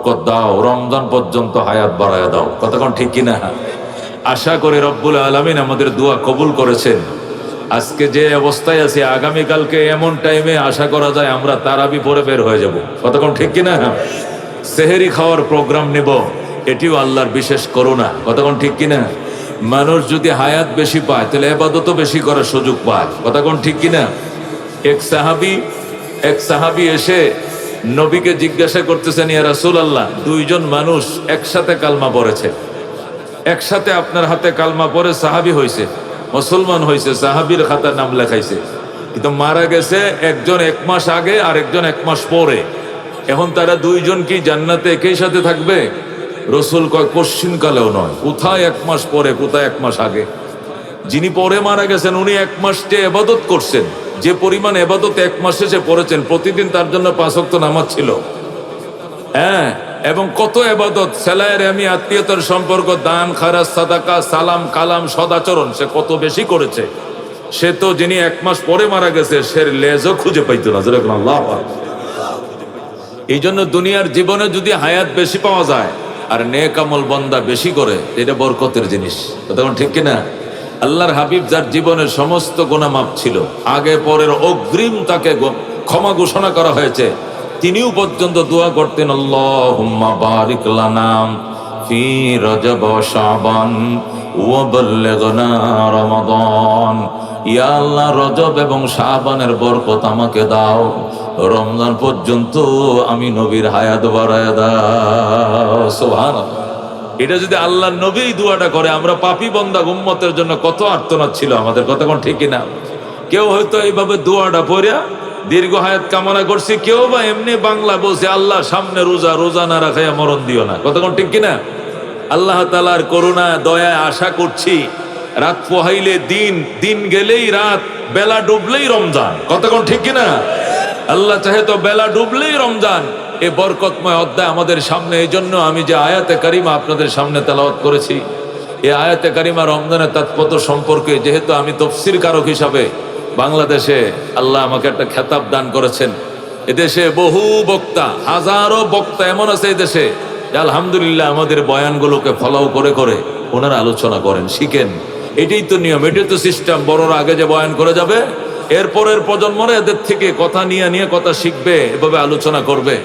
বরকত দাও, রমজান পর্যন্ত হায়াত বাড়ায় দাও। কতক্ষণ ঠিক কিনা? আশা করি রব্বুল আলমিন আমাদের দোয়া কবুল করেছেন। আজকে যে অবস্থায় আছি, আগামীকালকে এমন টাইমে আশা করা যায় আমরা তারাবি পরে বের হয়ে যাব। কতক্ষণ ঠিক কিনা? সেহেরি খাওয়ার প্রোগ্রাম নেব, এটিও আল্লাহর বিশেষ করুণা। কতক্ষণ ঠিক কিনা? মানুষ যদি হায়াত বেশি পায়, তাহলে এবাদতও বেশি করার সুযোগ পায়। কতক্ষণ ঠিক কিনা? এক সাহাবি এক সাহাবি এসে নবীকে জিজ্ঞাসা করতেছেন, ইয়া রাসূল আল্লাহ দুইজন মানুষ একসাথে কালমা পড়েছে। একসাথে আপনার হাতে কালমা পরে সাহাবি হয়েছে মুসলমান হয়েছে সাহাবির খাতার নাম লেখাইছে। কিন্তু মারা গেছে একজন এক মাস আগে আর একজন এক মাস পরে। এখন তারা দুইজন কি জান্নাতে একই সাথে থাকবে? রসুল কয়, কশ্চিন কালেও নয়, কোথায় এক মাস পরে, কোথায় এক মাস আগে? যিনি পরে মারা গেছেন, উনি এক মাস যে এবাদত করছেন। যে পরিমাণ এবাদত এক মাসে সে পড়েছেন, প্রতিদিন তার জন্য পাঁচক্ত নামাজ ছিল। হ্যাঁ এবং কত এবাদত সেলায়ের আমি আত্মীয়তার সম্পর্ক, দান, খারাজ, সাদাকা, সালাম, কালাম, সদাচরণ, সে কত বেশি করেছে। সে তো যিনি এক মাস পরে মারা গেছে, সে লেজও খুঁজে পাইতো না এই জন্য দুনিয়ার জীবনে যদি হায়াত বেশি পাওয়া যায়, আর নেক আমল বন্দা বেশি করে, এটা বরকতের জিনিস। তখন ঠিক কিনা? আল্লাহর হাবিব যার জীবনের সমস্ত গোনা মাপ ছিল, আগে পরের অগ্রিম তাকে ক্ষমা ঘোষণা করা হয়েছে। তিনিও পর্যন্ত দোয়া করতেন, আল্লাহুম্মা বারিক লানাম ফি রজব শাবান ওয়া বাল্লিগনা রমাদান। ইয়া আল্লাহ, রজব এবং শাবানের বরকত আমাকে দাও। রমজান পর্যন্ত আমি নবীর হায়াত বাড়ায় দাও। সুবহানাল্লাহ। এটা যদি আল্লাহ নবী দুয়াটা করে, আমরা পাপি বন্দা গুম্মতের জন্য কত আর্তনাদ ছিল আমাদের কতক্ষণ ঠিকই না কেউ হয়তো এইভাবে দুয়াটা পড়িয়া দীর্ঘ হায়াত কামনা করছি, কেউ বা এমনি বাংলা বলছে, আল্লাহ সামনে রোজা রোজা না রাখাইয়া মরণ দিও না। কতক্ষণ ঠিক কিনা? আল্লাহ তালার করুণা দয়া আশা করছি, রাত পোহাইলে দিন দিন গেলেই রাত, বেলা ডুবলেই রমজান। কতক্ষণ ঠিক কিনা? আল্লাহ চাহে তো বেলা ডুবলেই রমজান। এ বরকতময় অধ্যায় আমাদের সামনে, এই জন্য আমি যে আয়াতে কারিমা আপনাদের সামনে তেলাওয়াত করেছি এই আয়াতে কারিমা রমজানের তাৎপর্য সম্পর্কে, যেহেতু আমি তফসির কারক হিসাবে বাংলাদেশে আল্লাহ আমাকে একটা খেতাব দান করেছেন। এদেশে বহু বক্তা, হাজারো বক্তা এমন আছে এদেশে আলহামদুলিল্লাহ আমাদের বয়ানগুলোকে ফলো করে করে ওনারা আলোচনা করেন, শিখেন। এটাই তো নিয়ম, এটাই তো সিস্টেম বড়রা আগে যে বয়ান করে যাবে, এরপরের প্রজন্মরা এদের থেকে কথা নিয়ে নিয়ে কথা শিখবে, এভাবে আলোচনা করবে।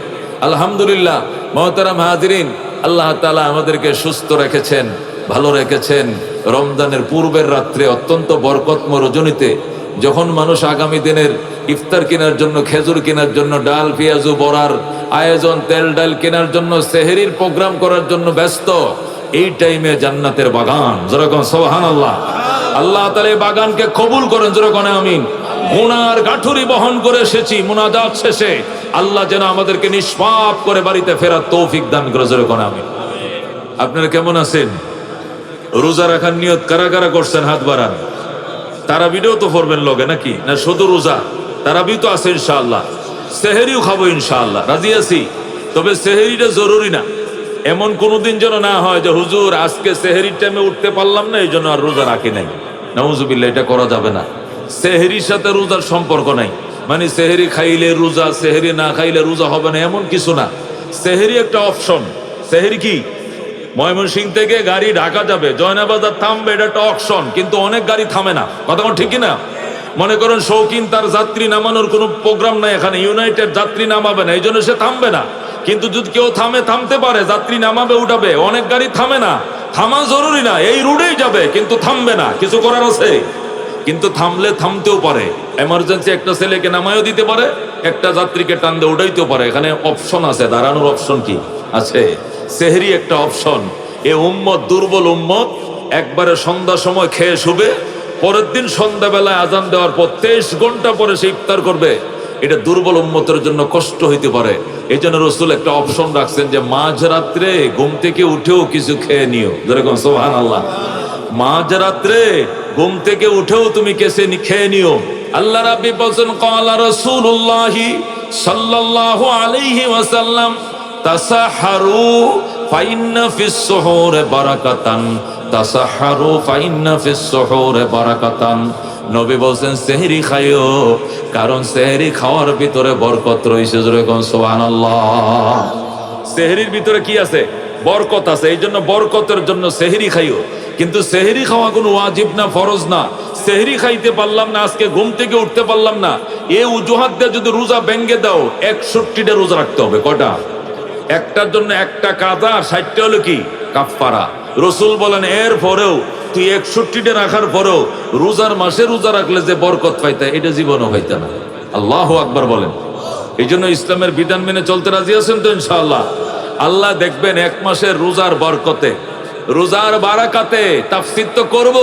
আলহামদুলিল্লাহ, মহতারাম হাজিরিন, আল্লাহ তালা আমাদেরকে সুস্থ রেখেছেন, ভালো রেখেছেন। রমজানের পূর্বের রাত্রে অত্যন্ত বরকতম রজনীতে যখন মানুষ আগামী দিনের ইফতার কেনার জন্য, খেজুর কেনার জন্য, ডাল, পেঁয়াজু, বড়ার আয়োজন, তেল, ডাল কেনার জন্য, সেহেরির প্রোগ্রাম করার জন্য ব্যস্ত, এই টাইমে জান্নাতের বাগান। যেরকম সোহান আল্লাহ আল্লাহ তালা এই বাগানকে কবুল করেন যেরকম আমিন। গুনার গাঠুরি বহন করে এসেছি, মুনাজাত শেষে। আল্লাহ যেন আমাদেরকে নিষ্পাপ করে বাড়িতে ফেরার তৌফিক দান করে যেরকম আমিন। আপনারা কেমন আছেন? রোজা রাখার নিয়ত কারা কারা করছেন, হাত বাড়ান। তারা ভিডিও তো করবেন লগে, নাকি? না শুধু রোজা? তারা তো আছে, ইনশাআল্লাহ। সেহেরিও খাব, ইনশাআল্লাহ। রাজি আছি? তবে সেহেরিটা জরুরি না। এমন কোনোদিন যেন না হয় যে, হুজুর, আজকে সেহেরির টাইমে উঠতে পারলাম না, এই জন্য আর রোজা রাখি নাই। নাউজুবিল্লাহ, এটা করা যাবে না। সেহেরির সাথে রোজার সম্পর্ক নাই। মানে সেহেরি খাইলে রোজা, সেহেরি না খাইলে রোজা হবে না, এমন কিছু না। সেহেরি একটা অপশন। সেহেরি কি? ময়মনসিং থেকে গাড়ি ঢাকা যাবে, জয়নাবাজার থামবে, এটা একটা অকশন কিন্তু অনেক গাড়ি থামে না। কতক্ষণ ঠিক না মনে করেন শৌখিন তার যাত্রী নামানোর কোনো প্রোগ্রাম নাই এখানে, ইউনাইটেড যাত্রী নামাবে না এই জন্য সে থামবে না। কিন্তু যদি কেউ থামে, থামতে পারে, যাত্রী নামাবে, উঠাবে, অনেক গাড়ি থামে না। থামা জরুরি না, এই রুটেই যাবে, কিন্তু থামবে না। কিছু করার আছে? কিন্তু থামলে থামতেও পারে। এমার্জেন্সি একটা ছেলেকে নামায়ও দিতে পারে, একটা যাত্রীকে টান দিয়ে উঠাইতেও পারে। এখানে অপশন আছে, দাঁড়ানোর অপশন কি? আছে। সেহেরি একটা অপশন এ উম্মত, দুর্বল উম্মত, একবারে সন্ধ্যা সময় খেয়ে শুবে, পরের দিন সন্ধ্যাবেলায় আজান দেওয়ার পর তেইশ ঘণ্টা পরে সে ইফতার করবে। এটা দুর্বল উম্মতের জন্য কষ্ট হইতে পারে। এই জন্য রসুল একটা অপশন রাখছেন যে, মাঝ রাত্রে ঘুম থেকে উঠেও কিছু খেয়ে নিও। যেরকম সোহান আল্লাহ মাঝ রাত্রে ঘুম থেকে উঠেও তুমি কেসে খেয়ে নিও। আল্লাহ রাব্বি বলছেন ক্বালা রাসূলুল্লাহি সাল্লাল্লাহু আলাইহি ওয়াসাল্লাম কারণ সেহরি খাওয়ার ভিতরে বরকত রয়েছে যেরকম সেহরির ভিতরে কি আছে? বরকত আছে এই জন্য বরকতের জন্য সেহরি খাইও। কিন্তু সেহরি খাওয়া কোনো ওয়াজিব না, ফরজ না। সেহরি খাইতে পারলাম না, আজকে ঘুম থেকে উঠতে পারলাম না। এ উজুহাত দিয়ে যদি রোজা ভেঙ্গে দাও, একষট্টিটা রোজা রাখতে হবে। কটা একটার জন্য একটা কাজা আর ষাটটা হলো কি? কাফফারা। রসুল বলেন, এর পরেও, তুই একষট্টিটা রাখার পরেও রোজার মাসে রোজা রাখলে যে বরকত পাইতা, এটা জীবনও হইতা না। আল্লাহ আকবার বলেন। এই জন্য ইসলামের বিধান মেনে চলতে রাজি আছেন তো ইনশাআল্লাহ? আল্লাহ দেখবেন এক মাসের রোজার বরকতে রোজার বারাকাতে তাফসির তো করব।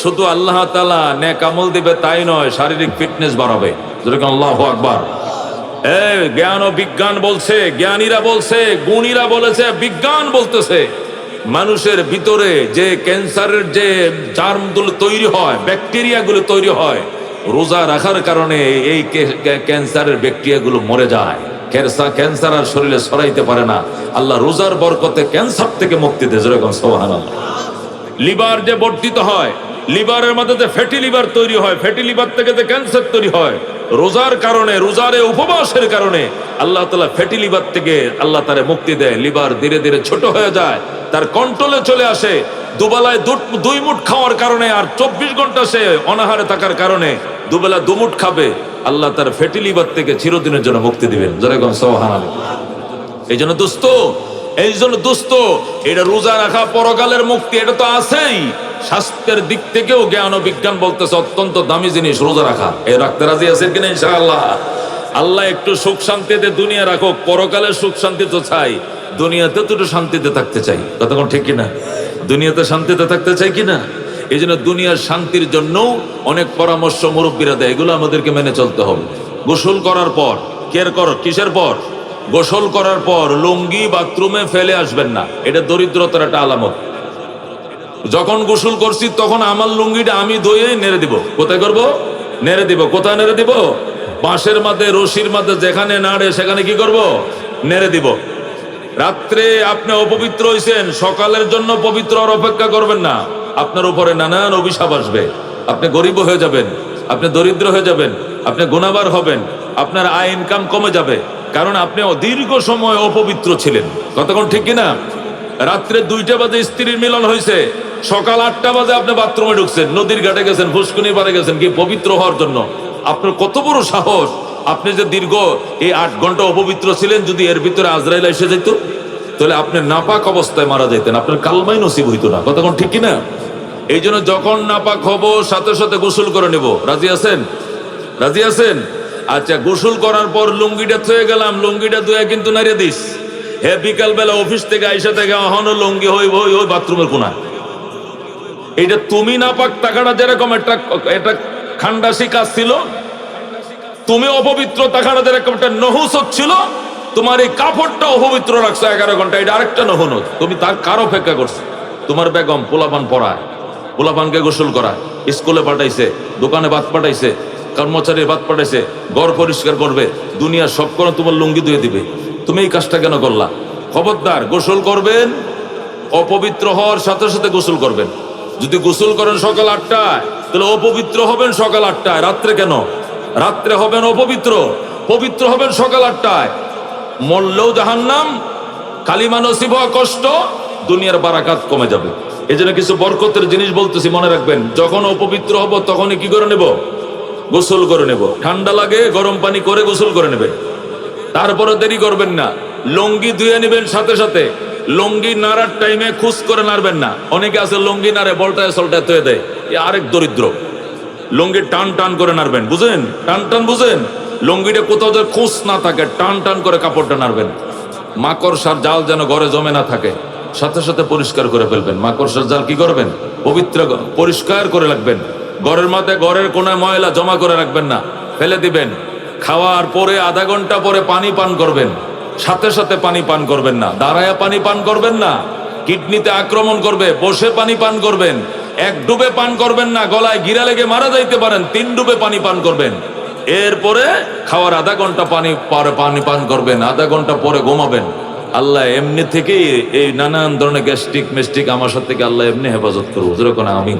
শুধু আল্লাহ তালা নেক আমল দিবে তাই নয়, শারীরিক ফিটনেস বাড়াবে। যেরকম আল্লাহ আকবার জ্ঞান ও বিজ্ঞান বলছে, জ্ঞানীরা বলছে, গুণীরা বলেছে, বিজ্ঞান বলতেছে। মানুষের ভিতরে যে ক্যান্সারের যে জার্মগুলো তৈরি হয়, ব্যাকটেরিয়াগুলো তৈরি হয়, রোজা রাখার কারণে এই ক্যান্সারের ব্যাকটেরিয়াগুলো মরে যায়। ক্যান্সার ক্যান্সার আর শরীরে সরাইতে পারে না। আল্লাহ রোজার বরকতে ক্যান্সার থেকে মুক্তি দেয় যেরকম সোহান লিভার যে বর্ধিত হয়, লিভারের মধ্যে যে ফ্যাটি লিভার তৈরি হয় ফ্যাটি লিভার থেকে যে ক্যান্সার তৈরি হয়, রোজার কারণে, রোজারে উপবাসের কারণে আল্লাহ তালা ফ্যাটি লিভার থেকে আল্লাহ তারে মুক্তি দেয়। লিভার ধীরে ধীরে ছোট হয়ে যায়, তার কন্ট্রোলে চলে আসে। দুবেলায় দুই মুঠ খাওয়ার কারণে আর চব্বিশ ঘণ্টা সে অনাহারে থাকার কারণে দুবেলা দুমুট খাবে, আল্লাহ তার ফ্যাটি লিভার থেকে চিরদিনের জন্য মুক্তি দিবেন। যেরকম সোহান এই জন্য দোস্ত এই জন্য দোস্ত এটা রোজা রাখা পরকালের মুক্তি, এটা তো আছেই। স্বাস্থ্যের দিক থেকেও জ্ঞান ও বিজ্ঞান বলতেছে অত্যন্ত দামি জিনিস, রোজা রাখা। এই রাখতে রাজি আছেন কিনা, ইনশাআল্লাহ? আল্লাহ একটু সুখ শান্তিতে দুনিয়া রাখো পরকালের সুখ শান্তি তো চাই দুনিয়াতে তো শান্তিতে থাকতে চাই। কতক্ষণ ঠিক কিনা? দুনিয়াতে শান্তিতে থাকতে চাই কিনা? এই জন্য দুনিয়ার শান্তির জন্য অনেক পরামর্শ মুরব্বীরা দেয়, এগুলো আমাদেরকে মেনে চলতে হবে। গোসল করার পর, কেয়ার কর, কিসের পর? গোসল করার পর লুঙ্গি বাথরুমে ফেলে আসবেন না, এটা দরিদ্রতার একটা আলামত। যখন গোসল করছি, তখন আমার লুঙ্গিটা আমি ধুয়ে নেড়ে দিব। কোথায় করব? নেড়ে দিব। কোথায় নেড়ে দিব? বাঁশের মাঝে, রশির মাঝে, যেখানে নাড়ে সেখানে কি করব? নেড়ে দিব। রাত্রে আপনি অপবিত্র হইছেন, সকালের জন্য পবিত্র আর অপেক্ষা করবেন না। আপনার উপরে নানান অভিশাপ আসবে। আপনি গরিব হয়ে যাবেন, আপনি দরিদ্র হয়ে যাবেন, আপনি গুণাবার হবেন, আপনার আয় ইনকাম কমে যাবে। কারণ আপনি দীর্ঘ সময় অপবিত্র ছিলেন। কতক্ষণ ঠিক কিনা? রাত্রে দুইটা বাজে স্ত্রীর মিলন হয়েছে সকাল আটটা বাজে আপনি বাথরুমে ঢুকছেন, নদীর ঘাটে গেছেন, ফুসকুনি পারে গেছেন, কি পবিত্র হওয়ার জন্য? আপনার কত বড় সাহস? আপনি যে দীর্ঘ এই আট ঘণ্টা অপবিত্র ছিলেন, যদি এর ভিতরে আজরাইল এসে যেত, তাহলে আপনি নাপাক অবস্থায় মারা যেতেন আপনার কালমাই নসিব হইতো না। কতক্ষণ ঠিক কিনা? এই জন্য যখন নাপাক হব, সাথে সাথে গোসল করে নেব। রাজি আছেন? রাজি আছেন? আচ্ছা গোসল করার পর লুঙ্গিটা থয়ে গেলাম, লুঙ্গিটা ধুয়ে কিন্তু নাড়িয়ে দিস। হে বিকাল বেলা অফিস থেকে আইসা থেকে অহনো লুঙ্গি হই ওই বাথরুমের কোনায়। এটা তুমি না পাক টাকাটা যেরকম একটা একটা খান্ডাসি কাজ ছিল, তুমি অপবিত্র টাকাটা যেরকম একটা নহুস ছিল, তোমার এই কাপড়টা অপবিত্র রাখছো এগারো ঘণ্টা। এটা আরেকটা নহনুত। তুমি তার কার অপেক্ষা করছ। তোমার বেগম পোলাপান পড়ায়। পোলাপানকে গোসল করা, স্কুলে পাঠাইছে, দোকানে ভাত পাঠাইছে, কর্মচারীর ভাত পাঠাইছে, ঘর পরিষ্কার করবে, দুনিয়ার সব কোনো তোমার লুঙ্গি ধুয়ে দিবে। তুমি এই কাজটা কেন করলা? খবরদার, গোসল করবেন, অপবিত্র হওয়ার সাথে সাথে গোসল করবেন। যদি গোসল করেন সকাল আটটায়, তাহলে অপবিত্র হবেন সকাল আটটায়, রাত্রে কেন? রাত্রে হবেন অপবিত্র, পবিত্র হবেন সকাল আটটায়। মরলেও জাহান্নাম, কালিমা নসিব কষ্ট, দুনিয়ার বারাকাত কমে যাবে। এই জন্য কিছু বরকতের জিনিস বলতেছি, মনে রাখবেন। যখন অপবিত্র হব, তখনই কি করে নেব? গোসল করে নেব। ঠান্ডা লাগে, গরম পানি করে গোসল করে নেবেন। তারপরে দেরি করবেন না। লঙ্গি ধুয়ে নেবেন সাথে সাথে। লঙ্গি নাড়ার টাইমে খুশ করে নাড়বেন না। অনেকে আছে লঙ্গি নাড়ে, বলটায় সলটায় তুয়ে দেয়। এ আরেক দরিদ্র। লঙ্গি টান টান করে নাড়বেন, বুঝেন? টান টান বুঝেন? লঙ্গিটা কোথাও যে খুশ না থাকে, টান টান করে কাপড়টা নাড়বেন। মাকড়সার জাল যেন ঘরে জমে না থাকে। সাথে সাথে পরিষ্কার করে ফেলবেন। মাকড়সার জাল কি করবেন? পবিত্র পরিষ্কার করে রাখবেন। ঘরের মধ্যে ঘরের কোনায় ময়লা জমা করে রাখবেন না। ফেলে দিবেন। খাওয়ার পরে আধা ঘণ্টা পরে পানি পান করবেন। সাথে সাথে পানি পান করবেন না। দাঁড়ায়া পানি পান করবেন না। কিডনিতে আক্রমণ করবে, বসে পানি পান করবেন। এক ডুবে পান করবেন না, গলায় গিরা লেগে মারা যাইতে পারেন, তিন ডুবে পানি পান করবেন। এরপরে খাওয়ার আধা ঘণ্টা পানি পরে পানি পান করবেন, আধা ঘণ্টা পরে ঘুমাবেন। আল্লাহ এমনি থেকেই এই নানান ধরনের গ্যাস্ট্রিক মেস্ট্রিক আমার সাথে আল্লাহ এমনি হেফাজত করব যেরকম আমি